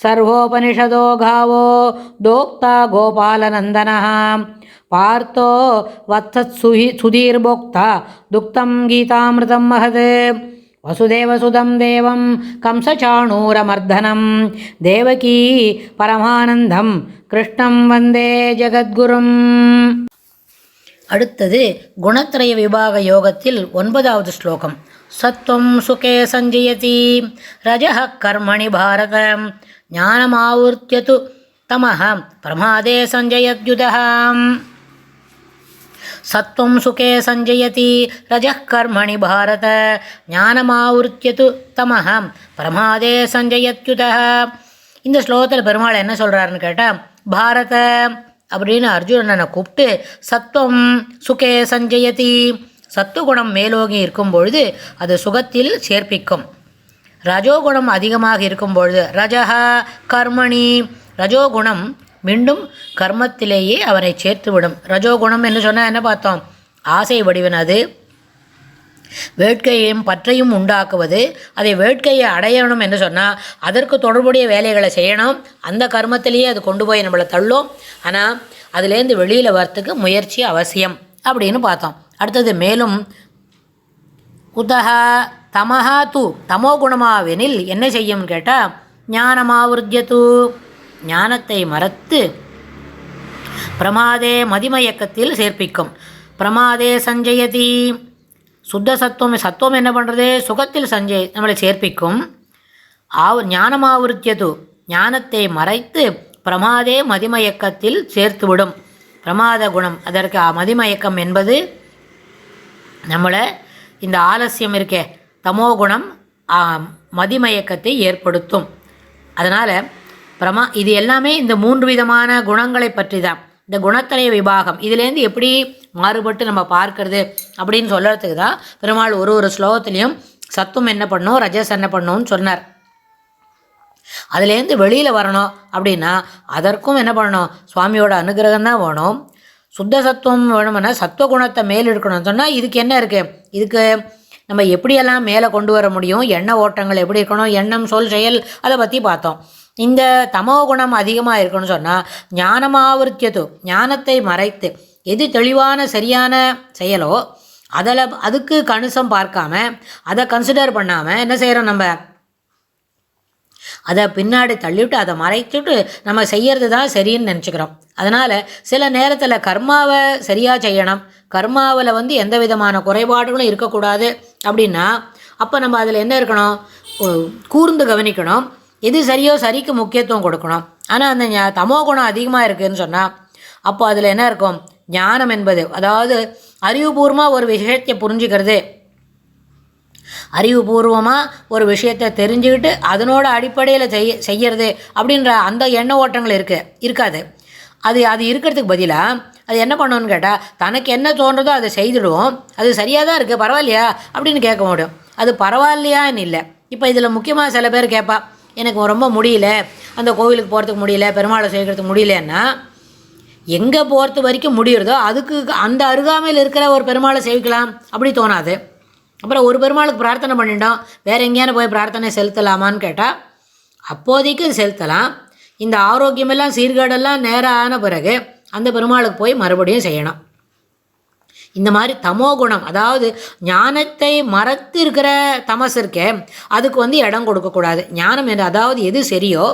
सर्वोपनिषदो गावो दोक्ता गोपालनन्दनः पार्थो वत्सत्सुहि सुधीर्भोक्ता दुक्तं गीतामृतं महत् वसुदेवसुदं देवं कंसचाणूरमर्दनं देवकी பரமானந்தம் கிருஷ்ணம் வந்தே ஜெகத்குரும் அடுத்தது குணத்ரய விபாக யோகத்தில் ஒன்பதாவது ஸ்லோகம் சத்வம் சுகே சஞ்சயதி ரஜः கர்மணி பாரத ஞானமாவூர்த்தியது. தமஹம். பிரமாதே சஞ்சயத்யுதः சத்வம் சுகே சஞ்சயதி. ரஜः கர்மணி பாரத. ஞானமாவூர்த்தியது. தமஹம். பிரமாதே சஞ்சயத்யுதः இந்த ஸ்லோகத்தில் பெருமாள் என்ன சொல்கிறாருன்னு கேட்டால் பாரத அப்படின்னு அர்ஜுனனை கூப்பிட்டு சத்வம் சுகே சஞ்சயதி. சத்துவகுணம் மேலோங்கி இருக்கும் பொழுது அது சுகத்தில் சேர்ப்பிக்கும். ரஜோகுணம் அதிகமாக இருக்கும் பொழுது ரஜஹ கர்மணி ரஜோகுணம் மீண்டும் கர்மத்திலேயே அவனை சேர்த்துவிடும். ரஜோகுணம் என்று சொன்னால் என்ன பார்த்தோம்? ஆசை வடிவன் அது. வேட்கையையும் பற்றையும் உண்டாக்குவது. அதை வேட்கையை அடையணும் என்று சொன்னால் அதற்கு தொடர்புடைய வேலைகளை செய்யணும். அந்த கர்மத்திலேயே அது கொண்டு போய் நம்மளை தள்ளும். ஆனால் அதுலேருந்து வெளியில் வரத்துக்கு முயற்சி அவசியம் அப்படின்னு பார்த்தோம். அடுத்தது மேலும் உதகா தமஹா தூ தமோ குணமாவெனில் என்ன செய்யும் கேட்டால் ஞானமாவிருத்தியது ஞானத்தை மறத்து பிரமாதே மதிமயக்கத்தில் சேர்ப்பிக்கும். பிரமாதே சஞ்சயதி. சுத்த சத்துவம் சத்துவம் என்ன பண்ணுறது சுகத்தில் சஞ்சய் நம்மளை சேர்ப்பிக்கும். ஆவ் ஞானமாவிருத்தியது ஞானத்தை மறைத்து பிரமாதே மதிமயக்கத்தில் சேர்த்துவிடும். பிரமாத குணம் அதற்கு ஆ மதிமயக்கம் என்பது நம்மளை இந்த ஆலசியம் இருக்கே தமோ குணம் மதிமயக்கத்தை ஏற்படுத்தும். அதனால் பிரமா இது எல்லாமே இந்த மூன்று விதமான குணங்களை பற்றி தான் இந்த குணத்திரைய விபாகம் இதுலேருந்து எப்படி மாறுபட்டு நம்ம பார்க்கறது அப்படின்னு சொல்கிறதுக்கு தான் பெருமாள் ஒரு ஒரு ஸ்லோகத்துலேயும் சத்துவம் என்ன பண்ணும் ரஜஸ் என்ன பண்ணும்னு சொன்னார். அதுலேருந்து வெளியில் வரணும் அப்படின்னா அதற்கும் என்ன பண்ணணும் சுவாமியோட அனுகிரகம் தான் வேணும். சுத்த சத்துவம் வேணும்னா சத்துவ குணத்தை மேல் எடுக்கணும்னு சொன்னால் இதுக்கு என்ன இருக்குது இதுக்கு நம்ம எப்படியெல்லாம் மேலே கொண்டு வர முடியும் எண்ண ஓட்டங்கள் எப்படி இருக்கணும் எண்ணம் சொல் செயல் அதை பற்றி பார்த்தோம். இந்த தமோ குணம் அதிகமாக இருக்கணும்னு சொன்னால் ஞானமாவிருத்தியது ஞானத்தை மறைத்து எது தெளிவான சரியான செயலோ அதில் அதுக்கு கணிசம் பார்க்காம அதை கன்சிடர் பண்ணாமல் என்ன செய்கிறோம் நம்ம? அதை பின்னாடி தள்ளிவிட்டு அதை மறைச்சிட்டு நம்ம செய்யறது தான் சரின்னு நினச்சிக்கிறோம். அதனால் சில நேரத்தில் கர்மாவை சரியாக செய்யணும். கர்மாவில் வந்து எந்த விதமான குறைபாடுகளும் இருக்கக்கூடாது. அப்படின்னா அப்போ நம்ம அதில் என்ன இருக்கணும்? கூர்ந்து கவனிக்கணும். எது சரியோ சரிக்கு முக்கியத்துவம் கொடுக்கணும். ஆனால் அந்த தமோ குணம் அதிகமாக இருக்குதுன்னு சொன்னால் அப்போ அதில் என்ன இருக்கும்? ஞானம் என்பது அதாவது அறிவுபூர்வமாக ஒரு விஷயத்தை புரிஞ்சுக்கிறது. அறிவுபூர்வமாக ஒரு விஷயத்தை தெரிஞ்சுக்கிட்டு அதனோட அடிப்படையில் செய்ய செய்யறது அப்படின்ற அந்த எண்ண ஓட்டங்கள் இருக்கு இருக்காது. அது அது இருக்கிறதுக்கு பதிலாக அது என்ன பண்ணணும்னு கேட்டால் தனக்கு என்ன தோன்றதோ அதை செய்துடுவோம். அது சரியாக தான் இருக்குது பரவாயில்லையா? அப்படின்னு கேட்க முடியும் அது பரவாயில்லையான்னு இல்லை. இப்போ இதில் முக்கியமாக சில பேர் கேட்பா எனக்கு ரொம்ப முடியல அந்த கோவிலுக்கு போகிறதுக்கு முடியல பெருமாளை சேர்க்கறதுக்கு முடியலன்னா எங்கே போகிறது வரைக்கும் முடியிறதோ அதுக்கு அந்த அருகாமையில் இருக்கிற ஒரு பெருமாளை சேவிக்கலாம். அப்படி தோணாது. அப்புறம் ஒரு பெருமாளுக்கு பிரார்த்தனை பண்ணிட்டோம் வேறு எங்கேயான போய் பிரார்த்தனை செலுத்தலாமான்னு கேட்டால் அப்போதைக்கு செலுத்தலாம். இந்த ஆரோக்கியமெல்லாம் சீர்கேடெல்லாம் நேரம் ஆன பிறகு அந்த பெருமாளுக்கு போய் மறுபடியும் செய்யணும். இந்த மாதிரி தமோ குணம் அதாவது ஞானத்தை மறத்து இருக்கிற தமஸ் இருக்கே அதுக்கு வந்து இடம் கொடுக்கக்கூடாது ஞானம் என்று அதாவது எது சரியோ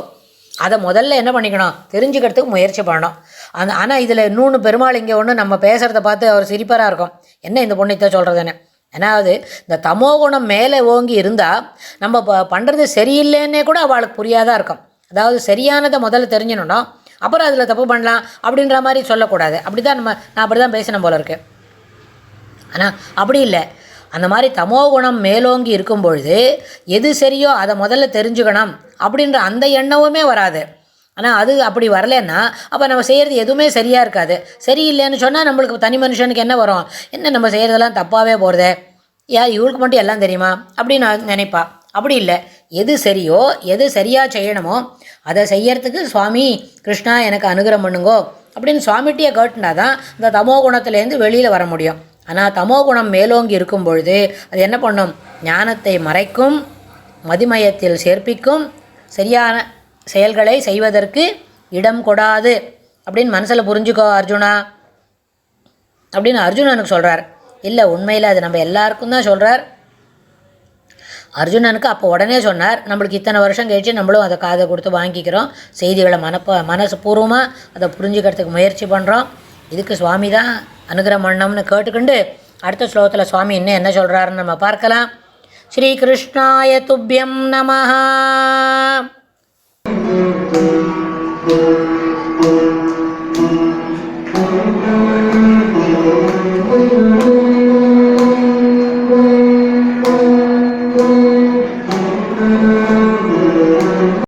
அதை முதல்ல என்ன பண்ணிக்கணும்? தெரிஞ்சுக்கிறதுக்கு முயற்சி பண்ணணும். அந்த ஆனால் இதில் இன்னொன்று பெருமாள் இங்கே ஒன்று நம்ம பேசுகிறத பார்த்து அவர் சிரிப்பராக இருக்கும். என்ன இந்த பொண்ணு சொல்கிறதுன்னு ஏன்னாவது இந்த தமோ குணம் மேலே ஓங்கி இருந்தால் நம்ம ப பண்ணுறது சரியில்லைன்னே கூட அவளுக்கு புரியாதான் இருக்கும். அதாவது சரியானதை முதல்ல தெரிஞ்சணும்னா அப்புறம் அதில் தப்பு பண்ணலாம் அப்படின்ற மாதிரி சொல்லக்கூடாது. அப்படி தான் நம்ம நான் அப்படி தான் பேசின போல இருக்கு. ஆனால் அப்படி இல்லை. அந்த மாதிரி தமோ குணம் மேலோங்கி இருக்கும் பொழுது எது சரியோ அதை முதல்ல தெரிஞ்சுக்கணும் அப்படின்ற அந்த எண்ணமுமே வராது. ஆனால் அது அப்படி வரலன்னா அப்போ நம்ம செய்கிறது எதுவுமே சரியாக இருக்காது. சரியில்லைன்னு சொன்னால் நம்மளுக்கு தனி மனுஷனுக்கு என்ன வரும்? என்ன நம்ம செய்கிறதெல்லாம் தப்பாகவே போகிறது யார் இவளுக்கு மட்டும் எல்லாம் தெரியுமா? அப்படின்னு நான் நினைப்பா. அப்படி இல்லை. எது சரியோ எது சரியாக செய்யணுமோ அதை செய்யறதுக்கு சுவாமி கிருஷ்ணா எனக்கு அனுகிரகம் பண்ணுங்கோ. அப்படின்னு சுவாமிகிட்டயே கேட்டுனா தான் இந்த தமோ குணத்துலேருந்து வெளியில் வர முடியும். ஆனால் தமோ குணம் மேலோங்கி இருக்கும் பொழுது அது என்ன பண்ணும்? ஞானத்தை மறைக்கும் மதிமயத்தில் சேர்ப்பிக்கும் சரியான செயல்களை செய்வதற்கு இடம் கொடாது. அப்படின்னு மனசில் புரிஞ்சுக்கோ அர்ஜுனா. அப்படின்னு அர்ஜுனனுக்கு சொல்கிறார் இல்லை உண்மையில் அது நம்ம எல்லாருக்கும் தான் சொல்கிறார் அர்ஜுனனுக்கு அப்போ உடனே சொன்னார் நம்மளுக்கு இத்தனை வருஷம் கழிச்சு நம்மளும் அதை காதை கொடுத்து வாங்கிக்கிறோம். செய்திகளை மனப்ப மனசு பூர்வமாக அதை புரிஞ்சுக்கிறதுக்கு முயற்சி பண்ணுறோம் இதுக்கு சுவாமி தான் அனுகிரகம் பண்ணோம்னு கேட்டுக்கொண்டு அடுத்த ஸ்லோகத்தில் சுவாமி இன்னும் என்ன சொல்கிறாருன்னு நம்ம பார்க்கலாம். ஸ்ரீகிருஷ்ணாய துப்பியம் நமஹா.